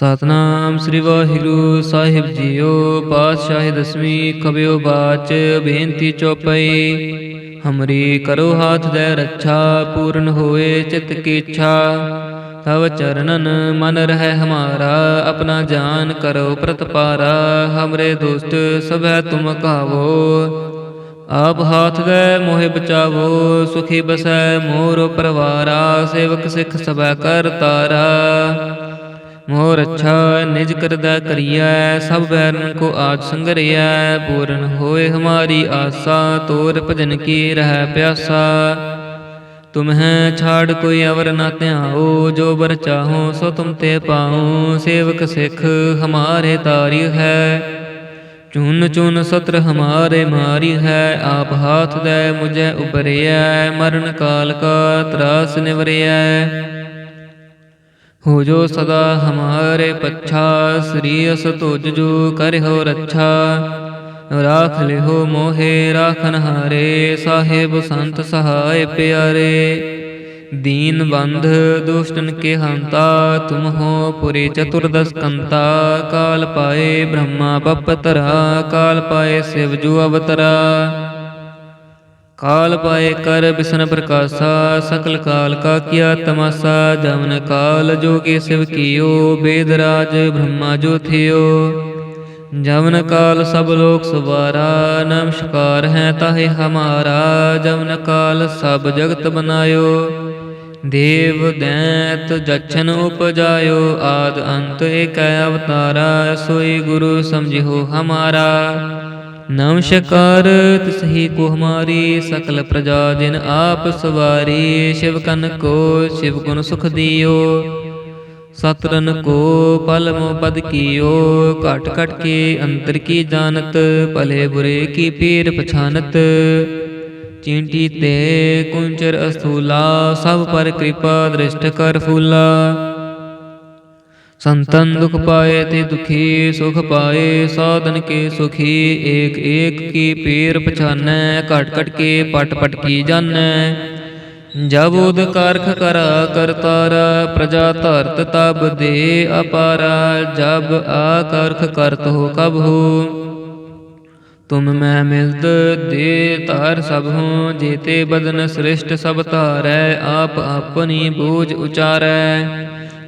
ਸਤਨਾਮ ਸ੍ਰੀ ਵਾਹਿਗੁਰੂ ਸਾਹਿਬ ਜੀਓ, ਪਾਤਸ਼ਾਹੀ ਦਸਵੀਂ ਕਬਿਓ ਬਾਚ, ਬੇਨਤੀ ਚੋਪਈ। ਹਮਰੀ ਕਰੋ ਹਾਥ ਦੇ ਰੱਛਾ, ਪੂਰਨ ਹੋਏ ਚਿਤ ਕੀ ਇੱਛਾ। ਤਵ ਚਰਨਨ ਮਨ ਰਹਿ ਹਮਾਰਾ, ਆਪਣਾ ਜਾਨ ਕਰੋ ਪ੍ਰਤਪਾਰਾ ਹਮਰੇ ਦੁਸ਼ਟ ਸਭੈ ਤੁਮ ਕਾਵੋ। ਆਪ ਹਾਥ ਗਏ ਮੋਹਿ ਬਚਾਵੋ, ਸੁਖੀ ਬਸੈ ਮੋਰ ਪਰਵਾਰਾ। ਸੇਵਕ ਸਿੱਖ ਸਭੈ ਕਰ ਤਾਰਾ। ਮੋਰ ਅੱਛਾ ਨਿਜ ਕਰਦਾ ਕਰਿਆ ਸਭ ਬੈਰਨ ਕੋ ਆਜ ਸੰਗਰਿਐ। ਪੂਰਨ ਹੋਏ ਹਮਾਰੀ ਆਸਾ, ਤੋਰ ਭਜਨ ਕੀ ਰਹਿ ਪਿਆਸਾ। ਤੁਮਹਿ ਛਾੜ ਕੋਈ ਅਵਰ ਨਾ ਧਿਆਓ ਜੋ ਬਰ ਚਾਹੋ ਸੋ ਤੁਮ ਤੇ ਪਾਉ। ਸੇਵਕ ਸਿੱਖ ਹਮਾਰੇ ਤਾਰੀ ਹੈ, ਚੁਨ ਚੁਨ ਸਤਰ ਹਮਾਰੇ ਮਾਰੀ ਹੈ। ਆਪ ਹਾਥ ਦੇ ਮੁਝੇ ਉਬਰਿਐ ਮਰਨ ਕਾਲ ਕਾ ਤਰਾਸ ਨਿਵਰਿਐ। ਹੋ ਜੋ ਸਦਾ ਹਮਾਰੇ ਪੱਛਾ ਸ੍ਰੀ ਅਸ ਤੁਜ ਜੋ ਕਰਿਓ ਰੱਛਾ। ਰਾਖ ਲਿਹੋ ਮੋਹੇ, ਰਾਖਨ ਹਾਰੇ, ਸਾਹਿਬ ਸੰਤ ਸਹਾਇ ਪਿਆਰੇ। ਦੀਨ ਬੰਧ ਦੁਸ਼ਟਨ ਕੇ ਹੰਤਾ, ਤੁਮ ਹੋ ਪੁਰੀ ਚਤੁਰਦਸ ਕੰਤਾ। ਕਾਲ ਪਾਏ ਬ੍ਰਹਮਾ, ਬਪਤਰਾ, ਕਾਲ ਪਾਏ ਸਿਵ ਜੂ ਅਵਤਰਾ। ਕਾਲ ਪਾਏ ਕਰ ਬਿਸ਼ਨ ਪ੍ਰਕਾਸ਼ਾ, ਸਕਲ ਕਾਲ ਕਾ ਕੀਆ ਤਮਾਸਾ, ਜਮਨ ਕਾਲ ਜੋ ਕੇ ਸਿਵ ਕੀਓ, ਬੇਦ ਰਾਜ ਬ੍ਰਹਮਾ ਜੋ ਥਿਓ। ਜਮਨ ਕਾਲ ਸਭ ਲੋਕ ਸੁਬਾਰਾ ਨਮਸਕਾਰ ਹੈ ਤਾਹੇ ਹਮਾਰਾ, ਜਮਨ ਕਾਲ ਸਭ ਜਗਤ ਬਨਾਇਓ। ਦੇਵ ਦੈਤ ਜਛਨ ਉਪਜਾਇਓ, ਆਦ ਅੰਤ ਏਕ ਅਵਤਾਰਾ, ਸੋਈ ਗੁਰੂ ਸਮਝਿਓ ਹਮਾਰਾ। ਨਮਸਕਾਰ ਤਿਸਹੀ ਕੋ ਹਮਾਰੀ ਸਕਲ ਪ੍ਰਜਾ ਜਿਨ ਆਪ ਸਵਾਰੀ ਸ਼ਿਵ ਕਨ ਕੋ ਸ਼ਿਵ ਗੁਣ ਸੁਖ ਦਿਓ। ਸਤਰਨ ਕੋ ਪਲ ਮੋ ਪਦ ਕੀਓ ਘਟ ਘਟ ਕੇ ਅੰਤਰ ਕੀ ਜਾਣਤ ਭਲੇ ਬੁਰੇ ਕੀ ਪੀਰ ਪਛਾਨਤ ਚਿੰਟੀ ਤੇ ਕੁੰਚਰ ਅਸਥੂਲਾ ਸਭ ਪਰ ਕਿਰਪਾ ਦ੍ਰਿਸ਼ਟ ਕਰ ਫੂਲਾ। ਸੰਤਨ ਦੁਖ ਪਾਏ ਤੇ ਦੁਖੀ ਸੁਖ ਪਾਏ ਸਾਧਨ ਕੇ ਸੁਖੀ ਏਕ ਏਕ ਕੀ ਪੀਰ ਪਛਾਨੈ ਘਟ ਘਟ ਕੇ ਪਟ ਪਟ ਕੀ ਜਾਣੈ ਜਬ ਉਦ ਕਰਖ ਕਰਾ ਕਰਤਾਰ ਪ੍ਰਜਾ ਧਰਤ ਤਬ ਦੇ ਅਪਾਰਾ ਜਬ ਆ ਕਰਖ ਕਰਤ ਹੋ ਕਬ ਹੋ ਤੁਮ ਮੈਂ ਮਿਲਤ ਦੇ ਧਾਰ ਸਭ ਹੋ ਜੀਤੇ ਬਦਨ ਸ੍ਰਿਸ਼ਟ ਸਭ ਧਾਰੈ ਆਪ ਆਪਣੀ ਬੂਝ ਉਚਾਰੈ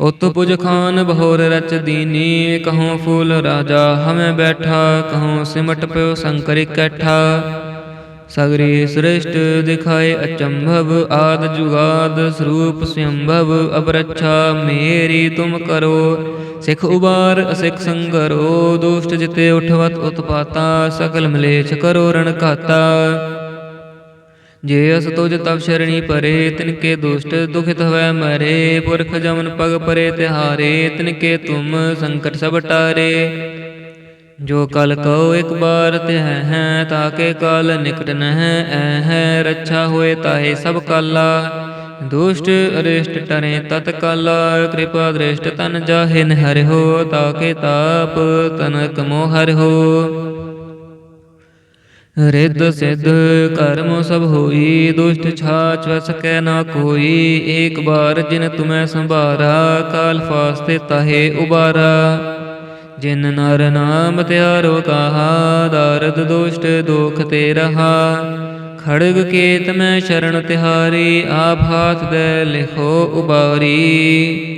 ਉਤ ਪੁਜ ਖਾਨ ਬਹੋਰ ਰਚ ਦੀਨੀ ਕਹਉ ਫੂਲ ਰਾਜਾ, ਹਮੇ ਬੈਠਾ ਕਹਉ ਸਿਮਟ ਪਿਓ ਸੰਕਰ ਇਕੱਠਾ। ਸਗਰੀ ਸ੍ਰਿਸ਼ਟ ਦਿਖਾਏ ਅਚੰਭਵ, ਆਦ ਜੁਗਾਦ ਸਰੂਪ ਸੰਭਵ ਅਬਰਛਾ ਮੇਰੀ ਤੁਮ ਕਰੋ, ਸਿਖ ਉਬਾਰ ਅਸਿਖ ਸੰਗਰੋ, ਦੁਸ਼ਟ ਜਿਤੇ ਉਠਵਤ ਉਤਪਾਤਾ, ਸਕਲ ਮਲੇਛ ਕਰੋ ਰਣ ਘਾਤਾ ਜੇ ਅਸ ਤੁਜ ਤਬ ਸ਼ਰਣੀ ਪਰੇ, ਤਿਨ ਕੇ ਦੁਸ਼ਟ ਦੁਖਿਤ ਹੋਵੇ ਮਰੇ, ਪੁਰਖ ਜਮਨ ਪਗ ਪਰੇ ਤਿਹਾਰੇ, ਤਿਨ ਕੇ ਤੁਮ ਸੰਕਟ ਸਭ ਟਾਰੇ। ਜੋ ਕਲ ਕਉ ਇੱਕ ਬਾਰ ਤੇ ਹੈ ਹੈ ਤਾਕੇ ਕਾਲ ਨਿਕਟ ਨਹਿ ਐ ਹੈ, ਰੱਛਾ ਹੋਏ ਤਾਹੇ ਸਭ ਕਾਲਾ। ਦੁਸ਼ਟ ਅਰਿਸ਼ਟ ਟਰੇ ਤਤ ਕਾਲਾ, ਕਿਰਪਾ ਦ੍ਰਿਸ਼ਟ ਤਨ ਜਾਹਿ ਨ ਹੋ, ਤਾਕੇ ਤਾਪ ਤਨਕ ਮੋਹਰ ਹੋ। ਰਿੱਧ ਸਿੱਧ ਕਰਮ ਸਭ ਹੋਈ, ਦੁਸ਼ਟ ਛਾਛ ਵ ਨਾ ਕੋਈ। ਏਕ ਬਾਰ ਜਿਨ ਤੁਮੈ ਸੰਭਾਰਾ, ਕਾਲ ਫਾਸਤੇ ਤਹੇ ਉਬਾਰਾ। ਜਿਨ ਨਰ ਨਾਮ ਤਿਆਰੋ ਕਹਾ, ਦਰਦ ਦੁਸ਼ਟ ਦੁਖ ਤੇ ਰਹਾ। ਖੜਗ ਕੇਤ ਮੈਂ ਸ਼ਰਨ ਤਿਹਾਰੀ, ਆਪ ਹਾਥ ਦੇ ਲਿਖੋ ਉਬਾਰੀ।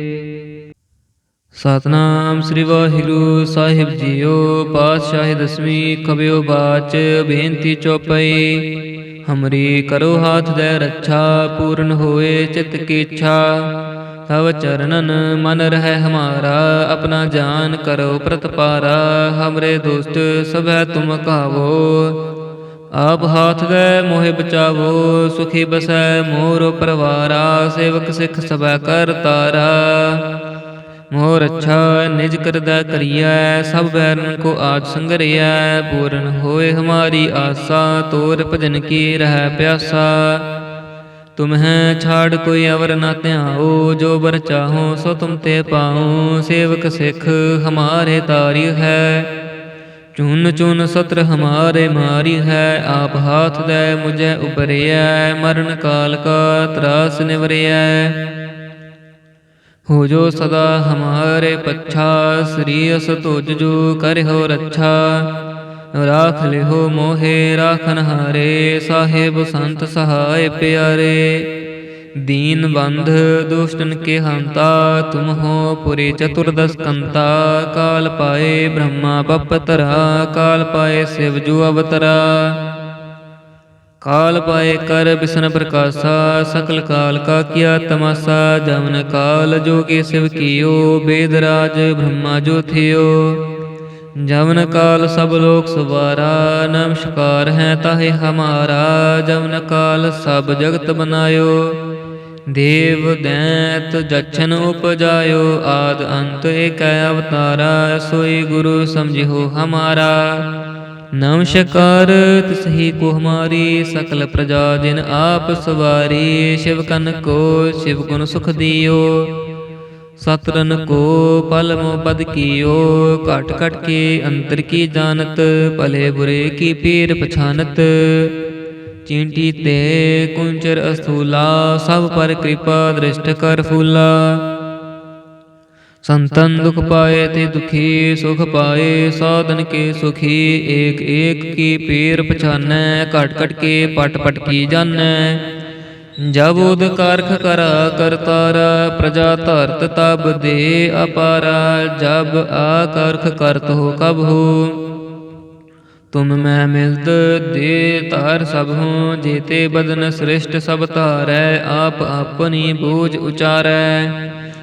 ਸਤਨਾਮ ਸ੍ਰੀ ਵਾਹਿਗੁਰੂ ਸਾਹਿਬ ਜੀਓ, ਪਾਤਸ਼ਾਹੀ ਦਸਵੀਂ ਕਬਿਓ ਬਾਚ, ਬੇਨਤੀ ਚੋਪਈ। ਹਮਰੀ ਕਰੋ ਹਾਥ ਦੇ ਰੱਛਾ, ਪੂਰਨ ਹੋਏ ਚਿਤ ਕੀ ਇੱਛਾ। ਤਵ ਚਰਨਨ ਮਨ ਰਹਿ ਹਮਾਰਾ, ਆਪਣਾ ਜਾਨ ਕਰੋ ਪ੍ਰਤਪਾਰਾ ਹਮਰੇ ਦੁਸ਼ਟ ਸਭੈ ਤੁਮ ਕਾਵੋ। ਆਪ ਹਾਥ ਗਏ ਮੋਹਿ ਬਚਾਵੋ, ਸੁਖੀ ਬਸੈ ਮੋਰ ਪਰਵਾਰਾ। ਸੇਵਕ ਸਿੱਖ ਸਭੈ ਕਰ ਤਾਰਾ। ਮੋਰ ਅੱਛਾ ਨਿਜ ਕਰਦਾ ਕਰਿਆ ਸਭ ਵੈਰਨ ਕੋ ਆਜ ਸੰਗਰਿਐ। ਪੂਰਨ ਹੋਏ ਹਮਾਰੀ ਆਸਾ, ਤੋਰ ਭਜਨ ਕੀ ਰਹਿ ਪਿਆਸਾ। ਤੁਮਹਿ ਛਾੜ ਕੋਈ ਅਵਰ ਨਾ ਧਿਆਓ, ਜੋ ਬਰ ਚਾਹੋ ਸੋ ਤੁਮ ਤੇ ਪਾਉ ਸੇਵਕ ਸਿੱਖ ਹਮਾਰੇ ਤਾਰੀ ਹੈ, ਚੁਨ ਚੁਨ ਸਤਰ ਹਮਾਰੇ ਮਾਰੀ ਹੈ। ਆਪ ਹਾਥ ਦੇ ਮੁਝੇ ਉਪਰਿਐ ਮਰਨ ਕਾਲ ਕਾ ਤਰਾਸ ਨਿਵਰਿਐ। ਹੋ ਜੋ ਸਦਾ ਹਮਾਰੇ ਪੱਛਾ ਸ੍ਰੀ ਅਸ ਤੁਜ ਜੋ ਕਰਿਓ ਰੱਛਾ। ਰਾਖ ਲਿਹੋ ਮੋਹੇ, ਰਾਖਨ ਹਾਰੇ, ਸਾਹਿਬ ਸੰਤ ਸਹਾਇ ਪਿਆਰੇ। ਦੀਨ ਬੰਧ ਦੁਸ਼ਟਨ ਕੇ ਹੰਤਾ, ਤੁਮ ਹੋ ਪੁਰੀ ਚਤੁਰਦਸ ਕੰਤਾ। ਕਾਲ ਪਾਏ ਬ੍ਰਹਮਾ, ਬਪਤਰਾ, ਕਾਲ ਪਾਏ ਸਿਵ ਜੂ ਅਵਤਰਾ। ਕਾਲ ਪਾਏ ਕਰ ਬਿਸ਼ਨ ਪ੍ਰਕਾਸ਼ਾ, ਸਕਲ ਕਾਲ ਕਾ ਕੀਆ ਤਮਾਸਾ, ਜਮਨ ਕਾਲ ਜੋ ਕੇ ਸਿਵ ਕੀਓ, ਬੇਦ ਰਾਜ ਬ੍ਰਹਮਾ ਜੋ ਥਿਓ। ਜਮਨ ਕਾਲ ਸਭ ਲੋਕ ਸੁਬਾਰਾ ਨਮਸਕਾਰ ਹੈ ਤਾਹੇ ਹਮਾਰਾ, ਜਮਨ ਕਾਲ ਸਭ ਜਗਤ ਬਨਾਇਓ। ਦੇਵ, ਦੈਤ ਜਛਨ ਉਪਜਾਇਓ, ਆਦ ਅੰਤ ਏਕੈ ਅਵਤਾਰਾ, ਸੋਈ ਗੁਰੂ ਸਮਝਿਓ ਹਮਾਰਾ। ਨਮਸਕਾਰ ਤਿਸਹੀ ਕੋ ਹਮਾਰੀ ਸਕਲ ਪ੍ਰਜਾ ਜਿਨ ਆਪ ਸਵਾਰੀ, ਸ਼ਿਵ ਕਨ ਕੋ, ਸ਼ਿਵ ਗੁਣ ਸੁਖ ਦਿਓ। ਸਤਰਨ ਕੋ, ਪਲ ਮੋ ਪਦ ਕੀਓ, ਘਟ ਘਟ ਕੇ ਅੰਤਰ ਕੀ ਜਾਣਤ, ਭਲੇ ਬੁਰੇ ਕੀ ਪੀਰ ਪਛਾਨਤ। ਚੀਂਟੀ ਤੇ ਕੁੰਚਰ ਅਸਥੂਲਾ, ਸਭ ਪਰ ਕਿਰਪਾ ਦ੍ਰਿਸ਼ਟ ਕਰ ਫੂਲਾ। ਸੰਤਨ ਦੁਖ ਪਾਏ ਤੇ ਦੁਖੀ ਸੁਖ ਪਾਏ ਸਾਧਨ ਕੇ ਸੁਖੀ ਏਕ ਏਕ ਕੀ ਪੀਰ ਪਛਾਨੈ ਘਟ ਘਟ ਕੇ ਪਟ ਪਟ ਕੀ ਜਾਣੈ ਜਬ ਉਦ ਕਰਖ ਕਰਾ ਕਰਤਾਰਾ ਪ੍ਰਜਾ ਧਰਤ ਤਬ ਦੇ ਅਪਾਰਾ ਜਬ ਆ ਕਰਖ ਕਰਤ ਹੋ ਕਬ ਹੋ ਤੁਮ ਮੈਂ ਮਿਲਤ ਦੇ ਧਾਰ ਸਭ ਹੋ ਜੇਤੇ ਬਦਨ ਸ੍ਰਿਸ਼ਟ ਸਭ ਧਾਰੈ ਆਪ ਆਪਣੀ ਬੂਝ ਉਚਾਰੈ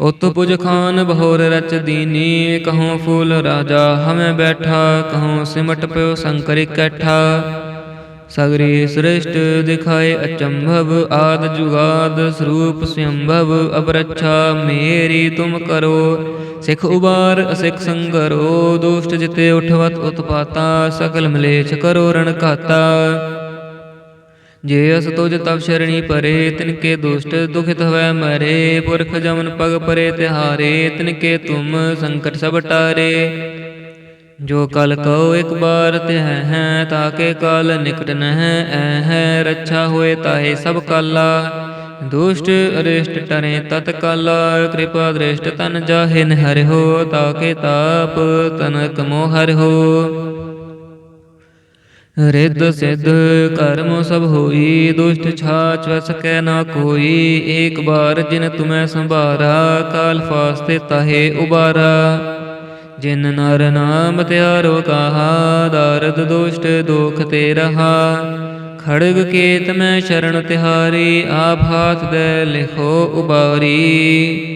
ਉਤ ਪੁਜ ਖਾਨ ਬਹੋਰ ਰਚ ਦੀਨੀ ਕਹਉ ਫੂਲ ਰਾਜਾ, ਹਮੇ ਬੈਠਾ ਕਹਉ ਸਿਮਟ ਪਿਓ ਸੰਕਰ ਇਕੱਠਾ। ਸਗਰੀ ਸ੍ਰਿਸ਼ਟ ਦਿਖਾਏ ਅਚੰਭਵ, ਆਦ ਜੁਗਾਦ ਸਰੂਪ ਸੰਭਵ ਅਬਰਛਾ ਮੇਰੀ ਤੁਮ ਕਰੋ, ਸਿਖ ਉਬਾਰ ਅਸਿਖ ਸੰਗਰੋ, ਦੁਸ਼ਟ ਜਿਤੇ ਉਠਵਤ ਉਤਪਾਤਾ, ਸਕਲ ਮਲੇਛ ਕਰੋ ਰਣ ਘਾਤਾ ਜੇ ਅਸ ਤੁਜ ਤਬ ਸ਼ਰਣੀ ਪਰੇ ਤਿਨ ਕੇ ਦੁਸ਼ਟ ਦੁਖਿਤ ਹੋਵੇ ਮਰੇ। ਪੁਰਖ ਜਮਨ ਪਗ ਪਰੇ, ਤਿਹਾਰੇ ਤਿਨ ਕੇ ਤੁਮ ਸੰਕਟ ਸਭ ਟਾਰੇ। ਜੋ ਕਲ ਕਉ ਇੱਕ ਬਾਰ ਤੇ ਹੈ ਹੈ ਤਾਕੇ ਕਾਲ, ਨਿਕਟ ਨ ਹੈ ਐ ਹੈ ਰੱਛਾ ਹੋਏ ਤਾਹੇ ਸਭ ਕਾਲਾ। ਦੁਸ਼ਟ ਅਰਿਸ਼ਟ ਟਰੇ ਤਤ ਕਾਲਾ, ਕਿਰਪਾ ਦ੍ਰਿਸ਼ਟ ਤਨ ਜਾਹੇ ਨ ਹਰਿਓ ਤਾਕੇ ਤਾਪ ਤਨਕ ਮੋ ਹੋ। ਰਿੱਧ ਸਿੱਧ ਕਰਮ ਸਭ ਹੋਈ, ਦੁਸ਼ਟ ਛਾਚ ਵ ਸਕੈ ਨਾ ਕੋਈ। ਏਕ ਬਾਰ ਜਿਨ ਤੁਮੈ ਸੰਭਾਰਾ, ਕਾਲ ਫਾਸਤੇ ਤਹੇ ਉਬਾਰਾ। ਜਿਨ ਨਰ ਨਾਮ ਤਿਆਰੋ ਕਹਾ, ਦਾਰਦ ਦੁਸ਼ਟ ਦੁਖ ਤੇ ਰਹਾ। ਖੜਗ ਕੇਤ ਮੈਂ ਸ਼ਰਨ ਤਿਹਾਰੀ, ਆਪ ਹਾਥ ਦੇ ਲਿਖੋ ਉਬਾਰੀ।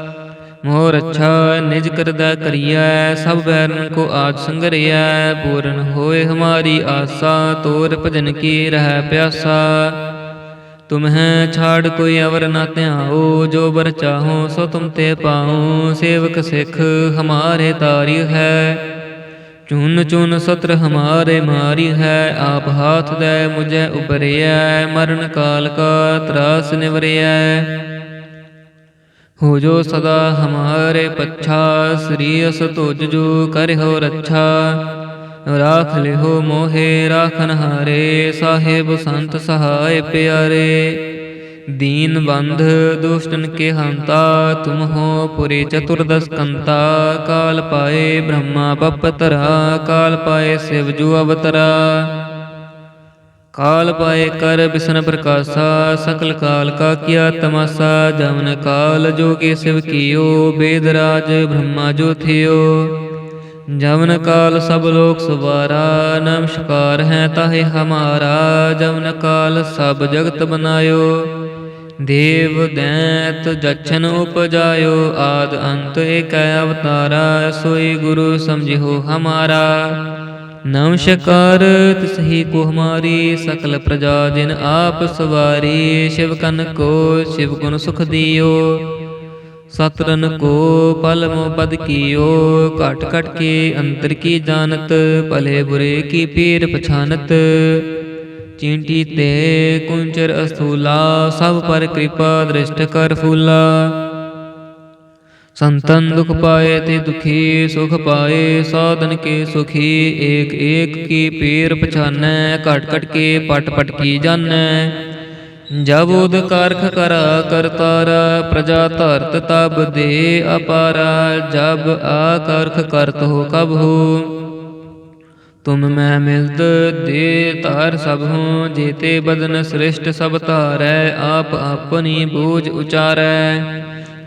ਮੋਰ ਅੱਛਾ ਨਿਜ ਕਰਦਾ ਕਰੀਐ, ਸਭ ਵੈਰਨ ਕੋ ਆਜ ਸੰਗਰਿਐ। ਪੂਰਨ ਹੋਏ ਹਮਾਰੀ ਆਸਾ, ਤੋਰ ਭਜਨ ਕੀ ਰਹਿ ਪਿਆਸਾ। ਤੁਮਹਿ ਛਾੜ ਕੋਈ ਅਵਰ ਨਾ ਧਿਆਓ, ਜੋ ਬਰ ਚਾਹੋ ਸੋ ਤੁਮ ਤੇ ਪਾਉ ਸੇਵਕ ਸਿੱਖ ਹਮਾਰੇ ਤਾਰੀ ਹੈ, ਚੁਨ ਚੁਨ ਸਤਰ ਹਮਾਰੇ ਮਾਰੀ ਹੈ। ਆਪ ਹਾਥ ਦੇ ਮੁਝੇ ਉਪਰਿਐ ਮਰਨ ਕਾਲ ਕਾ ਤਰਾਸ ਨਿਵਰਿਐ। ਹੋ ਜੋ ਸਦਾ ਹਮਾਰੇ ਪੱਛਾ ਸ੍ਰੀ ਅਸ ਤੁਜ ਜੋ ਕਰਿਓ ਰੱਛਾ। ਰਾਖ ਲਿਓ ਮੋਹੇ, ਰਾਖਨ ਹਾਰੇ, ਸਾਹਿਬ ਸੰਤ ਸਹਾਇ ਪਿਆਰੇ। ਦੀਨ ਬੰਧ ਦੁਸ਼ਟਨ ਕੇ ਹੰਤਾ, ਤੁਮ ਹੋ ਪੁਰੀ ਚਤੁਰਦਸ ਕੰਤਾ। ਕਾਲ ਪਾਏ ਬ੍ਰਹਮਾ, ਬਪਤਰਾ, ਕਾਲ ਪਾਏ ਸਿਵ ਜੂ ਅਵਤਰਾ। ਕਾਲ ਪਾਏ ਕਰ ਬਿਸਨ ਪ੍ਰਕਾਸ਼ਾ, ਸਕਲ ਕਾਲ ਕਾ ਕੀਆ ਤਮਾਸਾ, ਜਮਨ ਕਾਲ ਜੋ ਕੇ ਸਿਵ ਕੀਓ, ਬੇਦ ਰਾਜ ਬ੍ਰਹਮਾ ਜੋ ਥਿਓ। ਜਮਨ ਕਾਲ ਸਭ ਲੋਕ ਸਵਾਰਾ, ਨਮਸਕਾਰ ਹੈ ਤਾਹੇ ਹਮਾਰਾ, ਜਮਨ ਕਾਲ ਸਭ ਜਗਤ ਬਨਾਇਓ। ਦੇਵ ਦੈਤ ਜਛਨ ਉਪਜਾਇਓ, ਆਦ ਅੰਤ ਏਕ ਅਵਤਾਰਾ, ਸੋਈ ਗੁਰੂ ਸਮਝਿਓ ਹਮਾਰਾ। ਨਮਸਕਾਰ ਤਿਸਹੀ ਕੋ ਹਮਾਰੀ, ਸਕਲ ਪ੍ਰਜਾ ਜਿਨ ਆਪ ਸਵਾਰੀ, ਸ਼ਿਵ ਕਨ ਕੋ, ਸ਼ਿਵ ਗੁਣ ਸੁਖ ਦਿਓ। ਸਤਰਨ ਕੋ ਪਲਮ ਮੋ ਪਦ ਕੀਓ, ਘਟ ਘਟ ਕੇ ਅੰਤਰ ਕੀ ਜਾਣਤ, ਭਲੇ ਬੁਰੇ ਕੀ ਪੀਰ ਪਛਾਨਤ। ਚੀਂਟੀ ਤੇ ਕੁੰਚਰ ਅਸਥੂਲਾ ਸਭ ਪਰ ਕਿਰਪਾ ਦ੍ਰਿਸ਼ਟ ਕਰ ਫੂਲਾ। ਸੰਤਨ ਦੁਖ ਪਾਏ ਤੇ ਦੁਖੀ ਸੁਖ ਪਾਏ ਸਾਧਨ ਕੇ ਸੁਖੀ ਏਕ ਏਕ ਕੀ ਪੀਰ ਪਛਾਨੈ ਘਟ ਘਟ ਕੇ ਪਟ ਪਟ ਕੀ ਜਾਣੈ ਜਬ ਉਦ ਕਰਖ ਕਰਾ ਕਰਤਾਰਾ ਪ੍ਰਜਾ ਧਰਤ ਤਬ ਦੇ ਅਪਾਰਾ ਜਬ ਆ ਕਰਖ ਕਰਤ ਹੋ ਕਬ ਹੋ ਤੁਮ ਮੈਂ ਮਿਲਦ ਦੇ ਧਾਰ ਸਭ ਹੋ ਜੀਤੇ ਬਦਨ ਸ੍ਰਿਸ਼ਟ ਸਭ ਧਾਰੈ ਆਪ ਆਪਣੀ ਬੂਝ ਉਚਾਰੈ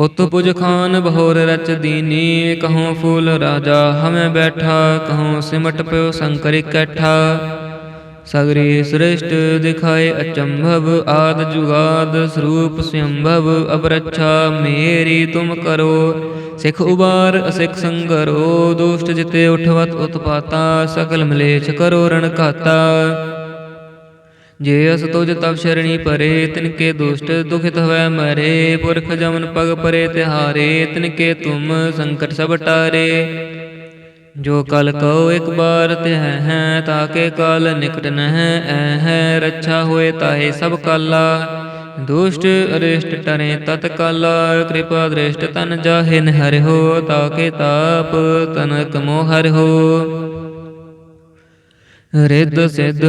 ਉਤ ਪੁਜ ਖਾਨ ਬਹੋਰ ਰਚ ਦੀਨੀ ਕਹਉ ਫੂਲ ਰਾਜਾ, ਹਮੇ ਬੈਠਾ ਕਹਉ ਸਿਮਟ ਪਿਓ ਸੰਕਰ ਇਕੱਠਾ। ਸਗਰੀ ਸ੍ਰਿਸ਼ਟ ਦਿਖਾਏ ਅਚੰਭਵ, ਆਦ ਜੁਗਾਦ ਸਰੂਪ ਸੰਭਵ ਅਬਰਛਾ ਮੇਰੀ ਤੁਮ ਕਰੋ, ਸਿਖ ਉਬਾਰ ਅਸਿਖ ਸੰਗਰੋ, ਦੁਸ਼ਟ ਜਿਤੇ ਉਠਵਤ ਉਤਪਾਤਾ, ਸਕਲ ਮਲੇਛ ਕਰੋ ਰਣ ਘਾਤਾ ਜੇ ਅਸ ਤੁਜ ਤਬ ਸ਼ਰਣੀ ਪਰੇ ਤਿਨ ਕੇ ਦੁਸ਼ਟ ਦੁਖਿਤ ਹੋਇ ਮਰੇ। ਪੁਰਖ ਜਮਨ ਪਗ ਪਰੇ ਤਿਹਾਰੇ ਤਿਨ ਕੇ ਤੁਮ ਸੰਕਟ ਸਭ ਟਾਰੇ। ਜੋ ਕਲ ਕਉ ਇੱਕ ਬਾਰ ਤੇ ਹੈ, ਤਾਕੇ ਕਾਲ ਨਿਕਟ ਨਹਿ ਐ ਹੈ, ਰੱਛਾ ਹੋਏ ਤਾਹੇ ਸਭ ਕਾਲਾ। ਦੁਸ਼ਟ ਅਰਿਸ਼ਟ ਟਰੇ ਤਤ ਕਾਲ, ਕਿਰਪਾ ਦ੍ਰਿਸ਼ਟ ਤਨ ਜਾਹੇ ਹੋ, ਤਾਕੇ ਤਾਪ ਤਨਕ ਮੋਹ ਹੋ। ਰਿੱਧ ਸਿੱਧ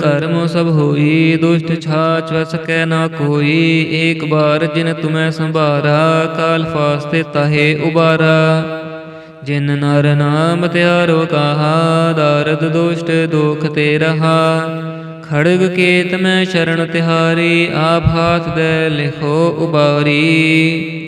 ਕਰਮ ਸਭ ਹੋਈ, ਦੁਸ਼ਟ ਛਾਚ ਵ ਨਾ ਕੋਈ। ਏਕ ਬਾਰ ਜਿਨ ਤੁਮੈ ਸੰਭਾਰਾ, ਕਾਲ ਫਾਸਤੇ ਤਾਹੇ ਉਬਾਰਾ। ਜਿਨ ਨਰ ਨਾਮ ਤਿਆਰੋ ਕਹਾ, ਦਾਰਦ ਦੁਸ਼ਟ ਦੁਖ ਤੇ ਰਹਾ। ਖੜਗ ਕੇਤ ਮੈਂ ਸ਼ਰਨ ਤਿਹਾਰੀ, ਆਪ ਹਾਥ ਦੇ ਲਿਖੋ ਉਬਾਰੀ।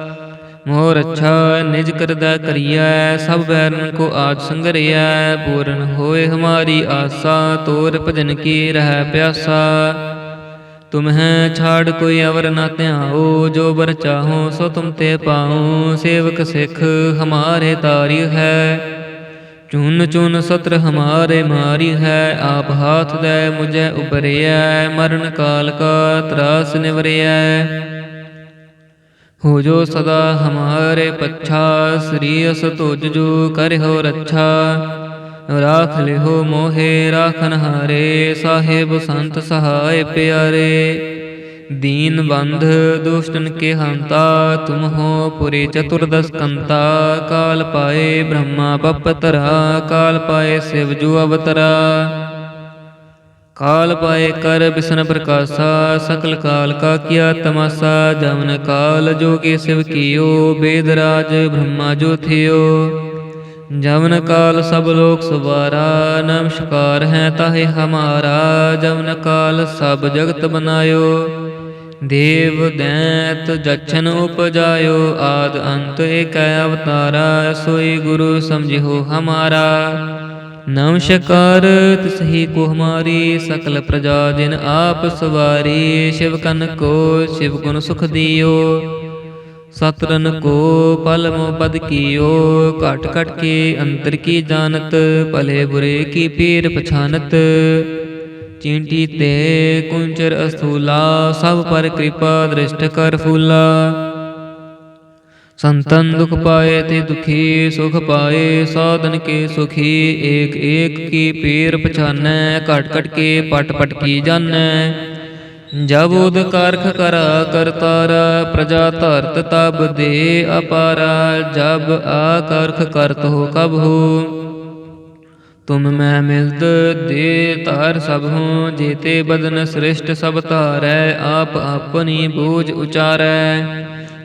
ਮੋਰ ਅੱਛਾ ਨਿਜ ਕਰਦਾ ਕਰੀਐ, ਸਭ ਵੈਰਨ ਕੋ ਆਜ ਸੰਗਰਿਐ। ਪੂਰਨ ਹੋਏ ਹਮਾਰੀ ਆਸਾ, ਤੋਰ ਭਜਨ ਕੀ ਰਹਿ ਪਿਆਸਾ। ਤੁਮਹਿ ਛਾੜ ਕੋਈ ਅਵਰ ਨਾ ਧਿਆਓ, ਜੋ ਬਰ ਚਾਹੋ ਸੋ ਤੁਮ ਤੇ ਪਾਉ ਸੇਵਕ ਸਿੱਖ ਹਮਾਰੇ ਤਾਰੀ ਹੈ ਚੁਨ ਚੁਨ ਸਤਰ ਹਮਾਰੇ ਮਾਰੀ ਹੈ। ਆਪ ਹਾਥ ਦੇ ਮੁਝੇ ਉਬਰਿਐ ਮਰਨ ਕਾਲ ਕਾ ਤਰਾਸ ਨਿਵਰਿਐ। ਹੋ ਜੋ ਸਦਾ ਹਮਾਰੇ ਪੱਛਾ ਸ੍ਰੀ ਅਸ ਤੁਜ ਜੋ ਕਰਿਓ ਰੱਛਾ। ਰਾਖ ਲਿਓ ਮੋਹੇ, ਰਾਖਨ ਹਾਰੇ, ਸਾਹਿਬ ਸੰਤ ਸਹਾਇ ਪਿਆਰੇ। ਦੀਨ ਬੰਧ ਦੁਸ਼ਟਨ ਕੇ ਹੰਤਾ ਤੁਮ ਹੋ ਪੁਰੀ ਚਤੁਰਦਸ ਕੰਤਾ। ਕਾਲ ਪਾਏ ਬ੍ਰਹਮਾ, ਬਪਤਰਾ, ਕਾਲ ਪਾਏ ਸਿਵ ਜੂ ਅਵਤਰਾ। ਕਾਲ ਪਾਏ ਕਰ ਬਿਸ਼ਨ ਪ੍ਰਕਾਸ਼ਾ, ਸਕਲ ਕਾਲ ਕਾ ਕੀਆ ਤਮਾਸਾ, ਜਮਨ ਕਾਲ ਜੋ ਕੇ ਸਿਵ ਕੀਓ, ਬੇਦ ਰਾਜ ਬ੍ਰਹਮਾ ਜੋ ਥਿਓ। ਜਮਨ ਕਾਲ ਸਭ ਲੋਕ ਸੁਬਾਰਾ ਨਮਸਕਾਰ ਹੈ ਤਾਹੇ ਹਮਾਰਾ, ਜਮਨ ਕਾਲ ਸਭ ਜਗਤ ਬਨਾਇਓ। ਦੇਵ, ਦੈਤ ਜਛਨ ਉਪਜਾਇਓ, ਆਦ ਅੰਤ ਏਕ ਅਵਤਾਰਾ, ਸੋਈ ਗੁਰੂ ਸਮਝਿਓ ਹਮਾਰਾ। ਨਮਸਕਾਰ ਤਿਸਹੀ ਕੋ ਹਮਾਰੀ ਸਕਲ ਪ੍ਰਜਾ ਜਿਨ ਆਪ ਸਵਾਰੀ, ਸ਼ਿਵ ਕਨ ਕੋ ਸ਼ਿਵ ਗੁਣ ਸੁਖ ਦਿਓ। ਸਤਰਨ ਕੋ ਪਲ ਪਦ ਕੀਓ, ਘਟ ਘਟ ਕੇ ਅੰਤਰ ਕੀ ਜਾਣਤ, ਭਲੇ ਬੁਰੇ ਕੀ ਪੀਰ ਪਛਾਨਤ। ਚਿੰਟੀ ਤੇ ਕੁੰਚਰ ਅਸਥੂਲਾ, ਸਭ ਪਰ ਕਿਰਪਾ ਦ੍ਰਿਸ਼ਟ ਕਰ ਫੂਲਾ। ਸੰਤਨ ਦੁਖ ਪਾਏ ਤੇ ਦੁਖੀ ਸੁਖ ਪਾਏ ਸਾਧਨ ਕੇ ਸੁਖੀ ਏਕ ਏਕ ਕੀ ਪੀਰ ਪਛਾਨੈ ਘਟ ਘਟ ਕੇ ਪਟ ਪਟ ਕੀ ਜਾਣੈ ਜਬ ਉਦ ਕਰਖ ਕਰਾ ਕਰਤਾਰਾ ਪ੍ਰਜਾ ਧਰਤ ਤਬ ਦੇ ਅਪਾਰਾ ਜਬ ਆ ਕਰਖ ਕਰਤ ਹੋ ਕਬ ਹੋ ਤੁਮ ਮੈਂ ਮਿਲਦ ਦੇ ਧਾਰ ਸਭ ਹੋ ਜੀਤੇ ਬਦਨ ਸ੍ਰਿਸ਼ਟ ਸਭ ਧਾਰੈ ਆਪ ਆਪਣੀ ਬੂਝ ਉਚਾਰੈ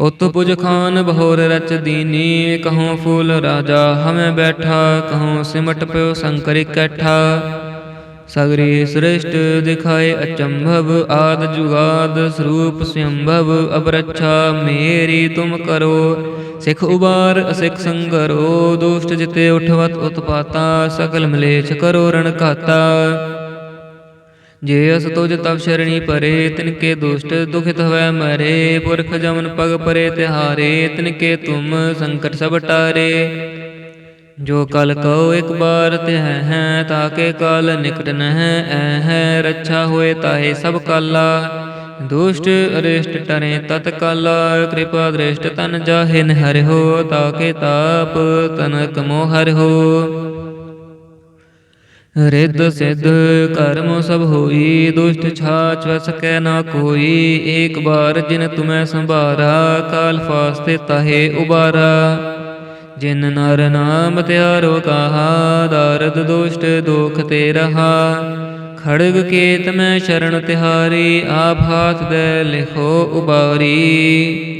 ਉਤ ਪੁਜ ਖਾਨ ਬਹੋਰ ਰਚ ਦੀਨੀ ਕਹਉ ਫੂਲ ਰਾਜਾ, ਹਮੇ ਬੈਠਾ ਕਹਉ ਸਿਮਟ ਪਿਓ ਸੰਕਰ ਇਕੱਠਾ। ਸਗਰੀ ਸ੍ਰਿਸ਼ਟ ਦਿਖਾਏ ਅਚੰਭਵ, ਆਦ ਜੁਗਾਦ ਸਰੂਪ ਸੰਭਵ ਅਬਰਛਾ ਮੇਰੀ ਤੁਮ ਕਰੋ, ਸਿਖ ਉਬਾਰ ਅਸਿਖ ਸੰਗਰੋ, ਦੁਸ਼ਟ ਜਿਤੇ ਉਠਵਤ ਉਤਪਾਤਾ ਸਕਲ ਮਲੇਛ ਕਰੋ ਰਣ ਘਾਤਾ ਜੇ ਅਸ ਤੁਜ ਤਬ ਸ਼ਰਣੀ ਪਰੇ, ਤਿਨਕੇ ਦੁਸ਼ਟ ਦੁਖਿਤ ਹਵੈ ਮਰੇ। ਪੁਰਖ ਜਮਨ ਪਗ ਪਰੇ ਤਿਹਾਰੇ, ਤਿਨਕੇ ਤੁਮ ਸੰਕਟ ਸਭ ਟਾਰੇ। ਜੋ ਕਲ ਕਉ ਇੱਕ ਬਾਰ ਤਿਹ ਹੈ, ਤਾਕੇ ਕਾਲ ਨਿਕਟ ਨਹਿ, ਐ ਹੈ ਰੱਛਾ ਹੋਏ ਤਾਹੇ ਸਭ ਕਾਲਾ। ਦੁਸ਼ਟ ਅਰਿਸ਼ਟ ਟਰੇ ਤਤ ਕਾਲਾ, ਕਿਰਪਾ ਦ੍ਰਿਸ਼ਟ ਤਨ ਜਾਹੇ ਨ ਹਰਿ ਤਾਕੇ ਤਾਪ ਤਨਕ ਮੋਹ ਹਰਿ ਰਿੱਧ ਸਿੱਧ ਕਰਮ ਸਭ ਹੋਈ, ਦੁਸ਼ਟ ਛਾਛ ਵ ਨਾ ਕੋਈ। ਏਕ ਬਾਰ ਜਿਨ ਤੁਮੈ ਸੰਭਾਰਾ, ਕਾਲ ਫਾਸਤੇ ਤਾਹੇ ਉਬਾਰਾ। ਜਿਨ ਨਰ ਨਾਮ ਤਿਆਰੋ ਕਹਾ, ਦਰਦ ਦੁਸ਼ਟ ਦੋਖ ਤੇ ਰਹਾ। ਖੜਗ ਕੇਤ ਮੈਂ ਸ਼ਰਨ ਤਿਹਾਰੀ, ਆਪ ਹਾਥ ਦੇ ਲਿਖੋ ਉਬਾਰੀ।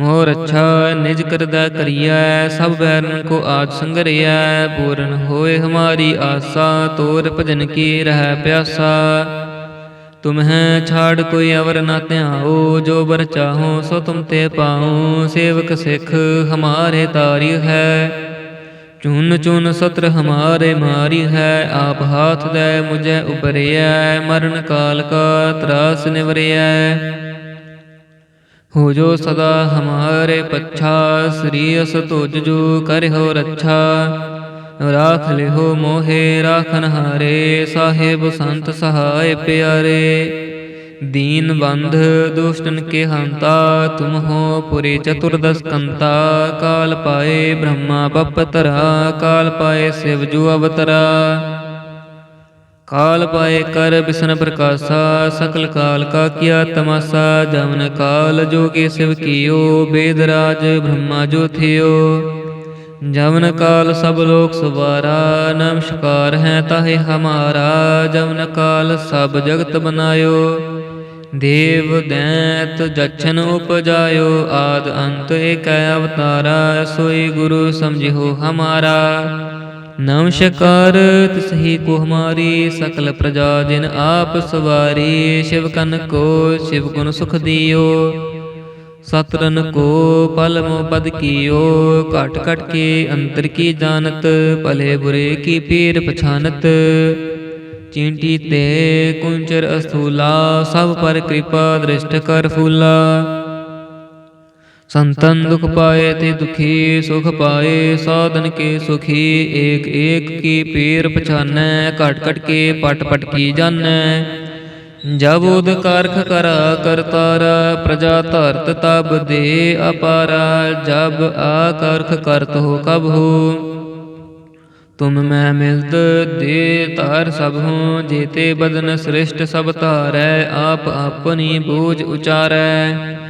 ਮੋਰ ਅੱਛਾ ਨਿਜ ਕਰਦਾ ਕਰੀਐ, ਸਭ ਵੈਰਨ ਕੋ ਆਜ ਸੰਗਰਿਐ। ਪੂਰਨ ਹੋਏ ਹਮਾਰੀ ਆਸਾ, ਤੋਰ ਭਜਨ ਕੀ ਰਹਿ ਪਿਆਸਾ। ਤੁਮਹਿ ਛਾੜ ਕੋਈ ਅਵਰ ਨਾ ਧਿਆਓ, ਜੋ ਬਰ ਚਾਹੋ ਸੋ ਤੁਮ ਤੇ ਪਾਉ ਸੇਵਕ ਸਿੱਖ ਹਮਾਰੇ ਤਾਰੀ ਹੈ, ਚੁਨ ਚੁਨ ਸਤਰ ਹਮਾਰੇ ਮਾਰੀ ਹੈ। ਆਪ ਹਾਥ ਦੇ ਮੁਝੇ ਉਬਰਿਐ ਮਰਨ ਕਾਲ ਕਾ ਤਰਾਸ ਨਿਵਰਿਐ। ਹੋ ਜੋ ਸਦਾ ਹਮਾਰੇ ਪੱਛਾ ਸ੍ਰੀ ਅਸ ਤੁਜ ਜੋ ਕਰਿਓ ਰੱਛਾ। ਰਾਖ ਲਿਹੋ ਮੋਹੇ, ਰਾਖਨ ਹਾਰੇ, ਸਾਹਿਬ ਸੰਤ ਸਹਾਇ ਪਿਆਰੇ। ਦੀਨ ਬੰਧ ਦੁਸ਼ਟਨ ਕੇ ਹੰਤਾ, ਤੁਮ ਹੋ ਪੁਰੀ ਚਤੁਰਦਸ ਕੰਤਾ। ਕਾਲ ਪਾਏ ਬ੍ਰਹਮਾ, ਬਪਤਰਾ, ਕਾਲ ਪਾਏ ਸਿਵ ਜੂ ਅਵਤਰਾ। ਕਾਲ ਪਾਏ ਕਰ ਬਿਸ਼ਨ ਪ੍ਰਕਾਸ਼ਾ, ਸਕਲ ਕਾਲ ਕਾ ਕੀਆ ਤਮਾਸਾ ਜਮਨ ਕਾਲ ਜੋ ਕੇ ਸਿਵ ਕੀਓ ਬੇਦ ਰਾਜ ਬ੍ਰਹਮਾ ਜੋ ਥਿਓ। ਜਮਨ ਕਾਲ ਸਭ ਲੋਕ ਸਵਾਰਾ ਨਮਸਕਾਰ ਹੈ ਤਾਹੇ ਹਮਾਰਾ ਜਮਨ ਕਾਲ ਸਭ ਜਗਤ ਬਨਾਇਓ। ਦੇਵ ਦੈਤ ਜਛਨ ਉਪਜਾਇਓ, ਆਦ ਅੰਤ ਏਕ ਅਵਤਾਰਾ, ਸੋਈ ਗੁਰੂ ਸਮਝਿਓ ਹਮਾਰਾ। ਨਮਸਕਾਰ ਤਿਸਹੀ ਕੋ ਹਮਾਰੀ, ਸਕਲ ਪ੍ਰਜਾ ਜਿਨ ਆਪ ਸਵਾਰੀ, ਸ਼ਿਵ ਕਨ ਕੋ, ਸ਼ਿਵ ਗੁਣ ਸੁਖ ਦਿਓ। ਸਤਰਨ ਕੋ ਪਲ ਮੋ ਪਦ ਕੀਓ, ਘਟ ਘਟ ਕੇ ਅੰਤਰ ਕੀ ਜਾਣਤ, ਭਲੇ ਬੁਰੇ ਕੀ ਪੀਰ ਪਛਾਨਤ। ਚਿੰਟੀ ਤੇ ਕੁੰਚਰ ਅਸਥੂਲਾ, ਸਭ ਪਰ ਕਿਰਪਾ ਦ੍ਰਿਸ਼ਟ ਕਰ ਫੂਲਾ। ਸੰਤਨ ਦੁਖ ਪਾਏ ਤੇ ਦੁਖੀ ਸੁਖ ਪਾਏ ਸਾਧਨ ਕੇ ਸੁਖੀ ਏਕ ਏਕ ਕੀ ਪੀਰ ਪਛਾਨੈ ਘਟ ਘਟ ਕੇ ਪਟ ਪਟ ਕੀ ਜਾਣੈ ਜਬ ਉਦ ਕਰਖ ਕਰਾ ਕਰਤਾਰ ਪ੍ਰਜਾ ਧਰਤ ਤਬ ਦੇ ਅਪਾਰਾ ਜਬ ਆ ਕਰਖ ਕਰਤ ਹੋ ਕਬ ਹੋ ਤੁਮ ਮੈਂ ਮਿਲਦ ਦੇ ਧਾਰ ਸਭ ਹੋ ਜੇਤੇ ਬਦਨ ਸ੍ਰਿਸ਼ਟ ਸਭ ਧਾਰੈ ਆਪ ਆਪਣੀ ਬੂਝ ਉਚਾਰੈ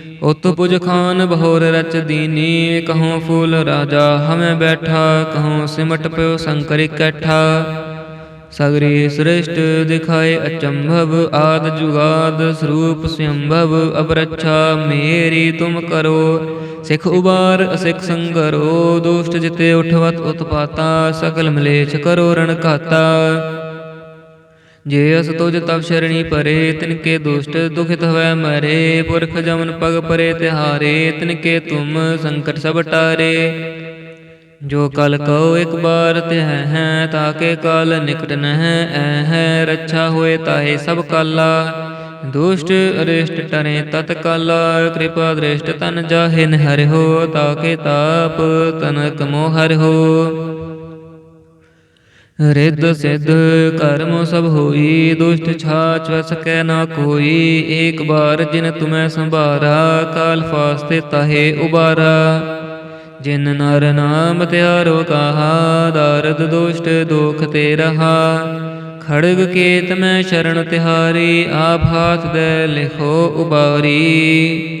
ਉਤ ਪੁਜ ਖਾਨ ਬਹੋਰ ਰਚ ਦੀਨੀ ਕਹਉ ਫੂਲ ਰਾਜਾ, ਹਮੇ ਬੈਠਾ ਕਹਉ ਸਿਮਟ ਪਿਓ ਸੰਕਰ ਇਕੱਠਾ। ਸਗਰੇ ਸ੍ਰਿਸ਼ਟ ਦਿਖਾਏ ਅਚੰਭਵ, ਆਦ ਜੁਗਾਦ ਸਰੂਪ ਸੰਭਵ, ਅਪਰਛਾ ਮੇਰੀ ਤੁਮ ਕਰੋ, ਸਿਖ ਉਬਾਰ ਅਸਿਖ ਸੰਗਰੋ, ਦੁਸ਼ਟ ਜਿਤੇ ਉਠਵਤ ਉਤਪਾਤਾ, ਸਕਲ ਮਲੇਛ ਕਰੋ ਰਣ ਘਾਤਾ ਜੇ ਅਸ ਤੁਜ ਤਬ ਸ਼ਰਣੀ ਪਰੇ, ਤਿਨ ਕੇ ਦੁਸ਼ਟ ਦੁਖਿਤ ਹਵੈ ਮਰੇ। ਪੁਰਖ ਜਮਨ ਪਗ ਪਰੇ, ਤਿਹਾਰੇ, ਤਿਨ ਕੇ ਤੁਮ ਸੰਕਟ ਸਭ ਟਾਰੇ। ਜੋ ਕਲ ਕਉ ਇੱਕ ਬਾਰ, ਤਿਹ ਹੈ ਤਾਕੇ ਕਾਲ, ਨਿਕਟ ਨਹਿ ਐ ਹੈ ਰੱਛਾ ਹੋਏ ਤਾਹੇ ਸਭ ਕਾਲਾ। ਦੁਸ਼ਟ ਅਰਿਸ਼ਟ ਟਰੇ ਤਤ ਕਾਲਾ, ਕਿਰਪਾ ਦ੍ਰਿਸ਼ਟ ਤਨ ਜਾਹਿਨ ਹਰਿ ਹੋ, ਤਾਕੇ ਤਾਪ ਤਨਕ ਮੋਹ ਹਰਿ ਰਿੱਧ ਸਿੱਧ ਕਰਮ ਸਭ ਹੋਈ, ਦੁਸ਼ਟ ਛਾਚ ਵ ਸਕੈ ਨਾ ਕੋਈ। ਏਕ ਬਾਰ ਜਿਨ ਤੁਮੈ ਸੰਭਾਰਾ, ਕਾਲ ਫਾਸਤੇ ਤਾਹੇ ਉਬਾਰਾ। ਜਿਨ ਨਰ ਨਾਮ ਤਿਆਰੋ ਕਹਾ, ਦਾਰਦ ਦੁਸ਼ਟ ਦੋਖ ਤੇ ਰਹਾ। ਖੜਗ ਕੇਤ ਮੈਂ ਸ਼ਰਨ ਤਿਹਾਰੀ, ਆਪ ਹਾਥ ਦੇ ਲਿਖੋ ਉਬਾਰੀ।